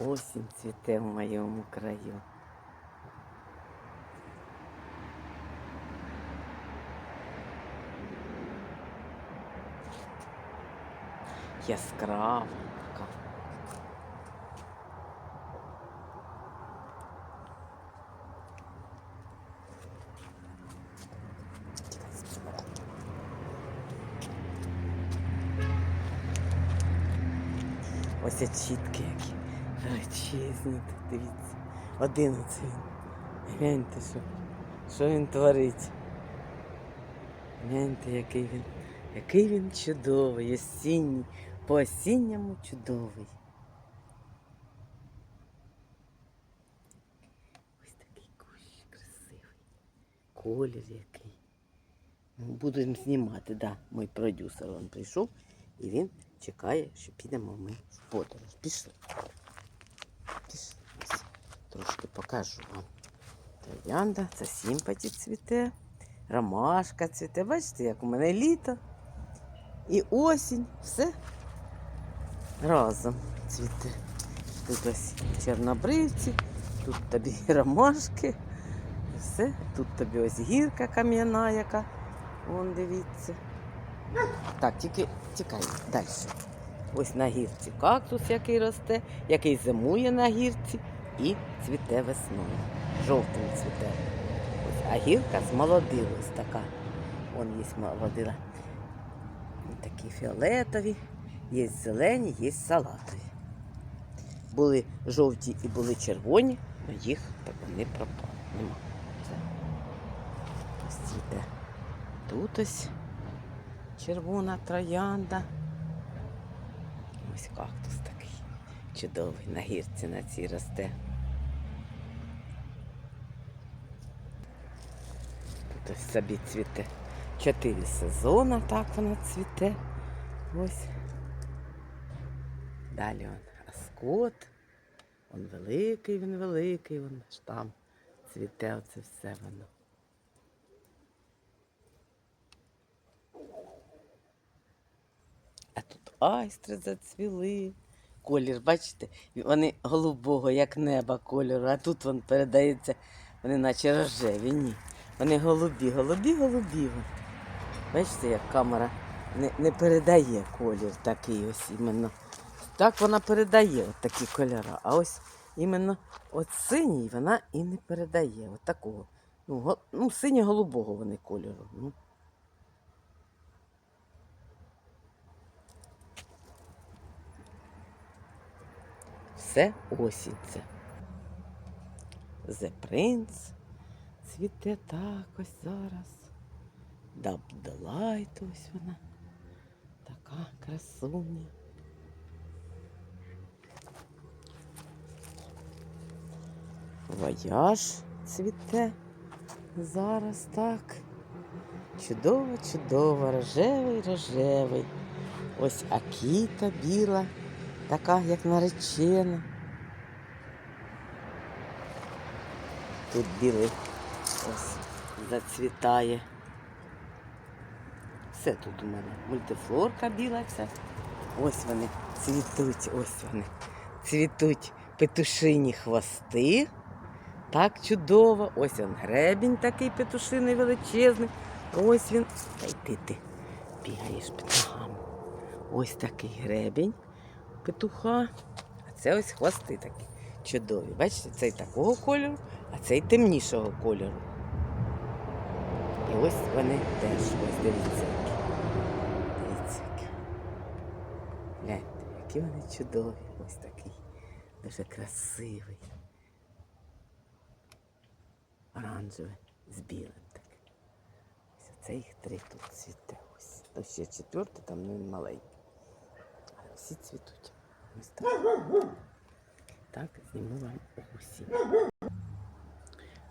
Осінь цвіте в моєму краю. Яскрава така. Ось чітки які величезні, тут дивіться. Один оце він. Гляньте, що, що він творить. Гляньте, який він, який він чудовий, осінній, по осінньому чудовий. Ось такий кущ красивий. Колір який. Ну, Будемо знімати, да. Мій продюсер він прийшов і він чекає, що підемо ми в подорож. Пішли. Трошки покажу вам. Троянда, це сімпаті цвіте, ромашка цвіте. Бачите, як у мене літо і осінь. Все разом цвіте. Тут ось чорнобривці, тут тобі ромашки. Все. Тут тобі ось гірка кам'яна, яка. Вон дивіться. Так, тільки тікай далі. Ось на гірці кактус, який росте, який зимує на гірці і цвіте весною. Жовтим цвіте. Ось, а гірка змолодилась така. Вон є молодила. Такі фіолетові, є зелені, є салатові. Були жовті і були червоні, але їх так вони пропали. Нема. Ось цвіте. Тут ось червона троянда. Ось кактус такий чудовий на гірці на цій росте. Ось собі цвіте. Чотири сезони так вона цвіте. Ось. Далі он аскот. Он великий, він великий, він ж там цвіте оце все воно. А тут айстри зацвіли. Колір, бачите, вони голубого, як неба кольору, а тут він передається, вони наче рожеві. Ні. Вони голубі, голубі, голубі. Бачите, як камера не, не передає колір такий ось іменно. Так вона передає от такі кольори. А ось іменно от синій вона і не передає. От такого. Ну, го- ну синьо-голубого вони кольору. Ну. Все осінь це. The Prince цвіте так ось зараз. Даб Делайт ось вона. Така красуня. Вояж цвіте зараз так. Чудово, чудово, рожевий, рожевий. Ось акіта біла, така, як наречена. Тут білий ось зацвітає. Все тут у мене. Мультифлорка біла вся. Ось вони цвітуть, ось вони. Цвітуть петушині хвости. Так чудово. Ось він гребінь такий петушиний величезний. Ось він. Та й ти бігаєш петухами. Ось такий гребінь петуха. А це ось хвости такі чудові. Бачите, цей такого кольору, а цей темнішого кольору. Ось вони теж, ось дивіться. Дивіться. Гляньте, які вони чудові. Ось такий. Дуже красивий. Оранжевий з білим таким. Ось оце їх три тут цвіте. Ось. То ще четвертий, там ну, він маленький. Але всі цвітуть. Ось так. Так, зніму вам осінь.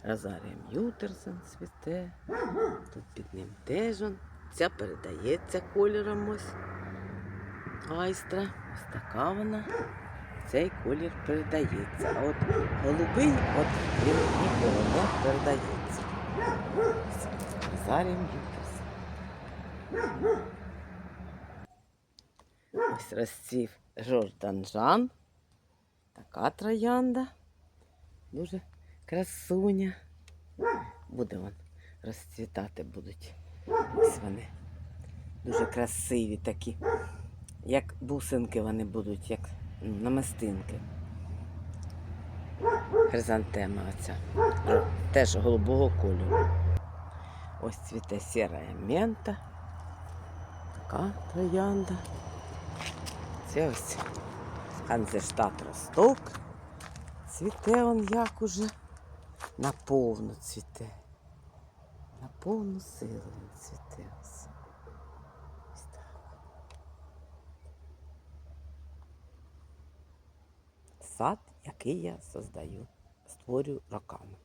Розарія М'ютерсон цвіте. Тут під ним теж он. Ця передається кольором ось. Айстра. Ось така вона. Цей колір передається. А от голубий, от він ніколи не передається. Розарія М'ютерсон. Ось розцвів Жордан Жан. така троянда. Дуже красуня. Буде вон розцвітати будуть. Ось вони. Дуже красиві такі. Як бусинки вони будуть, як ну, намистинки. Хризантема оця. Теж голубого кольору. Ось цвіте сіра мента. Така троянда. Це ось Ханзештат Росток. Цвіте он як уже. Наповну цвіте. На повну цвіте. Сад, який я создаю, створюю роками.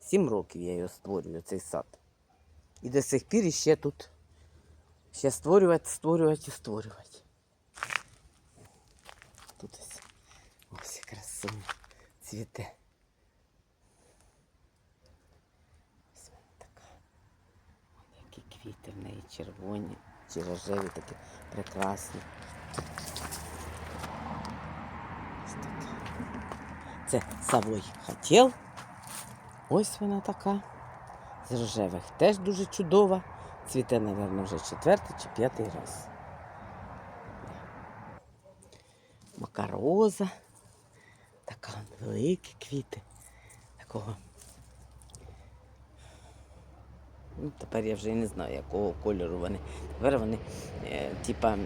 Сім років я його створюю, цей сад. І до сих пір іще тут ще створювати, створювати і створювати. Тут ось ось красуня цвіте. Ось вона така. Вон які квіти в неї червоні, чи рожеві такі прекрасні. Це Савой хотів. Ось вона така. З рожевих теж дуже чудова. Цвіте, мабуть, вже четвертий чи п'ятий раз. Макароза. Така великі квіти. Такого. Ну, тепер я вже не знаю, якого кольору вони. Тепер вони, е, типа,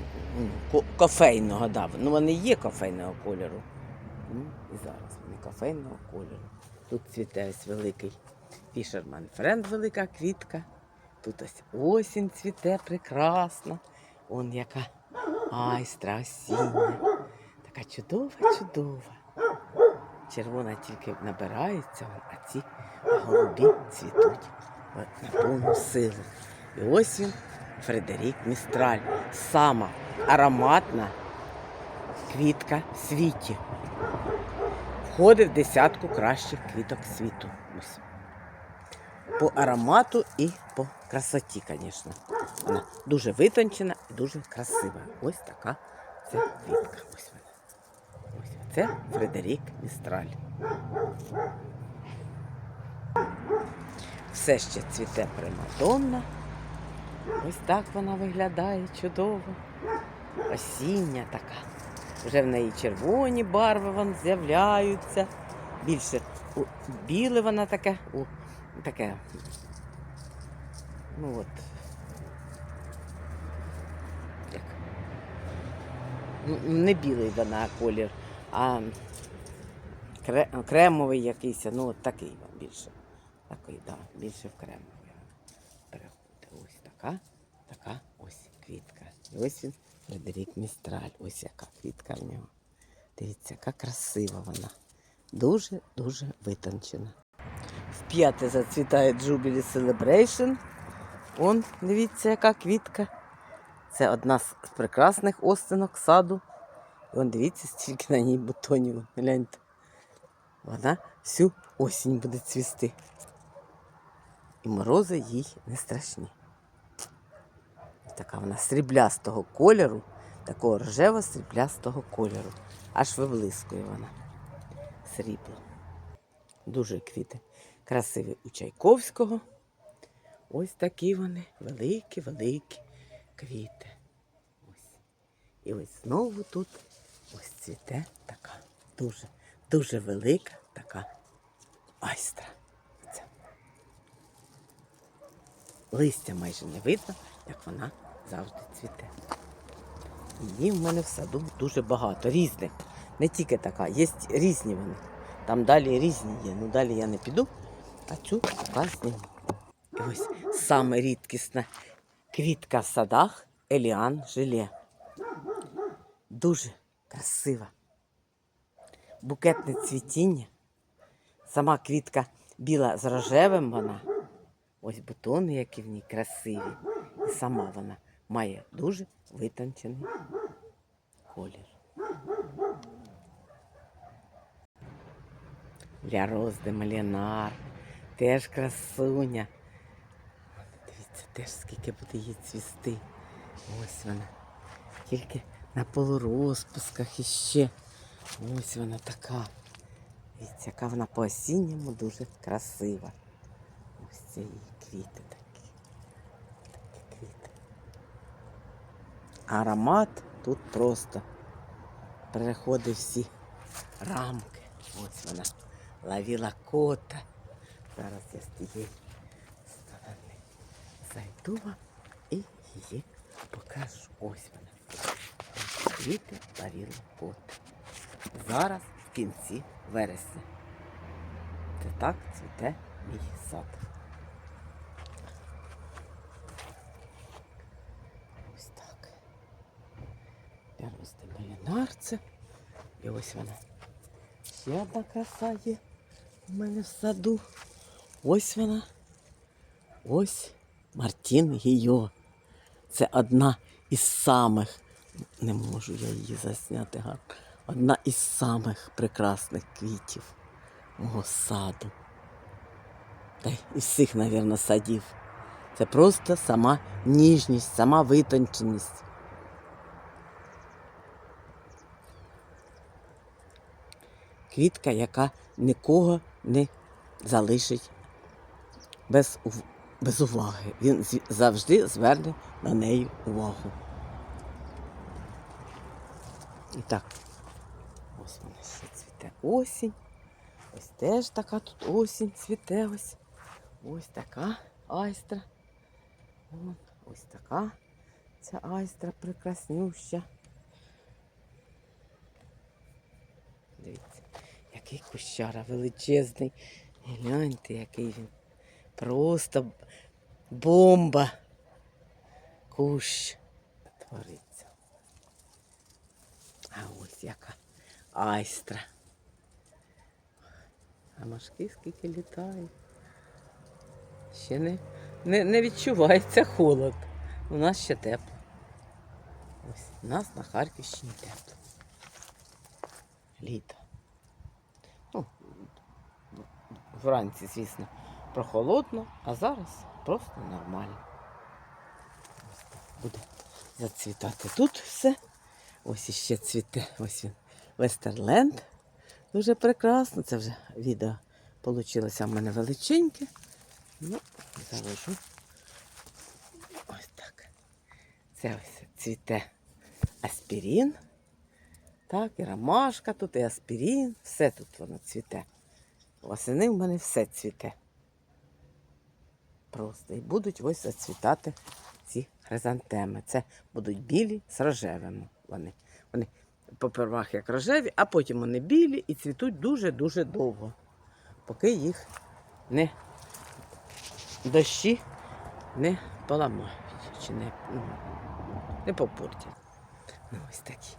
кофейного, да. Ну вони є кофейного кольору. Ну, і зараз вони кофейного кольору. Тут цвіте ось великий фішерман френд, велика квітка. Тут ось осінь цвіте прекрасна. Он яка айстра осіння. Така чудова, чудова. Червона тільки набирається, а ці голубі цвітуть на повну силу. І ось він, Фредерік Містраль, сама ароматна квітка в світі. Входить в десятку кращих квіток світу. По аромату і по красоті, звісно. Вона дуже витончена і дуже красива. Ось така ця квітка. Ось вона. Ось це Фредерік Містраль. Все ще цвіте примадонна. Ось так вона виглядає чудово. Осіння така. Вже в неї червоні барви вон з'являються. Більше у, біле вона таке, у, таке. Ну от. Як? Ну, Не білий вона колір, а кремовий якийсь, ну от такий він Такий, да, більше в кремовий. Переходить. Ось така, така ось квітка. І ось він Фредерік Містраль. Ось яка квітка в нього. Дивіться, яка красива вона. Дуже-дуже витончена. В п'яте зацвітає Jubilee Celebration. Он, дивіться, яка квітка. Це одна з прекрасних остинок саду. І дивіться, стільки на ній бутонів. Гляньте. Вона всю осінь буде цвісти. І морози їй не страшні. Така вона сріблястого кольору, такого рожево-сріблястого кольору. Аж виблискує вона. Срібло. Дуже квіти. Красиві у Чайковського. Ось такі вони великі-великі квіти. Ось. І ось знову тут ось цвіте така дуже, дуже велика така айстра. Оця. Листя майже не видно, як вона завжди цвіте. Її в мене в саду дуже багато, різних. Не тільки така, є різні вони. Там далі різні є. Ну далі я не піду, а цю зніму. І ось саме рідкісна квітка в садах Еліан Желе. Дуже красива. Букетне цвітіння. Сама квітка біла з рожевим вона. Ось бутони, які в ній красиві. І сама вона має дуже витончений колір. Для роз де малінар. Теж красуня. Дивіться, теж скільки буде їй цвісти. Ось вона. Тільки на полурозпусках іще. Ось вона така. Дивіться, яка вона по осінньому дуже красива. Ось це її квіти такі. Такі квіти. Аромат тут просто переходить всі рамки. Ось вона ловила кота. Зараз я з тієї сторони зайду вам і її покажу. Ось вона. Квіти ловила кота. Зараз в кінці вересня. Це так цвіте мій сад. Ось так. Я росте малінарце. І ось вона. Ще одна краса є у мене в саду. Ось вона. Ось Мартін Гійо. Це одна із самих, не можу я її засняти гарно. Одна із самих прекрасних квітів мого саду. Та й із всіх, мабуть, садів. Це просто сама ніжність, сама витонченість. Квітка, яка нікого не залишить без, без уваги. Він завжди зверне на неї увагу. І так, ось вона ще цвіте осінь. Ось теж така тут осінь цвіте ось. Ось така айстра. Ось така ця айстра прекраснюща. Дивіться, який кущара величезний. Гляньте, який він. Просто бомба. Кущ твориться. А ось яка айстра. А мошки скільки літають. Ще не, не, не відчувається холод. У нас ще тепло. Ось у нас на Харківщині тепло. Літо. Ну, вранці, звісно, прохолодно, а зараз просто нормально. Буде зацвітати тут все. Ось іще цвіте. Ось він. Вестерленд. Дуже прекрасно. Це вже відео вийшло в мене величеньке. Ну, завожу. Ось так. Це ось цвіте аспірин. Так, і ромашка тут, і аспірин. Все тут воно цвіте. Восени в мене все цвіте. Просто. І будуть ось зацвітати ці хризантеми. Це будуть білі з рожевими. Вони. Вони попервах як рожеві, а потім вони білі і цвітуть дуже-дуже довго, поки їх не дощі не поламають чи не, ну, не попортять. Ну, ось такі.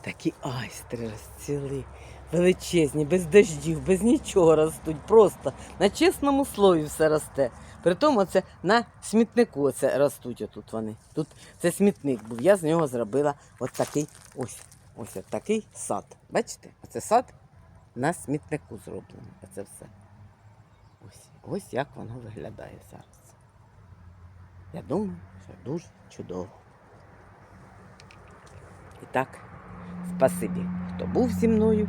Такі айстри розцвіли. Величезні, без дождів, без нічого ростуть. Просто на чесному слові все росте. При тому це на смітнику це ростуть отут вони. Тут це смітник був. Я з нього зробила от такий ось. Ось от такий сад. Бачите? Оце сад на смітнику зроблено. Оце все. Ось, ось як воно виглядає зараз. Я думаю, що дуже чудово. І так, спасибі, хто був зі мною.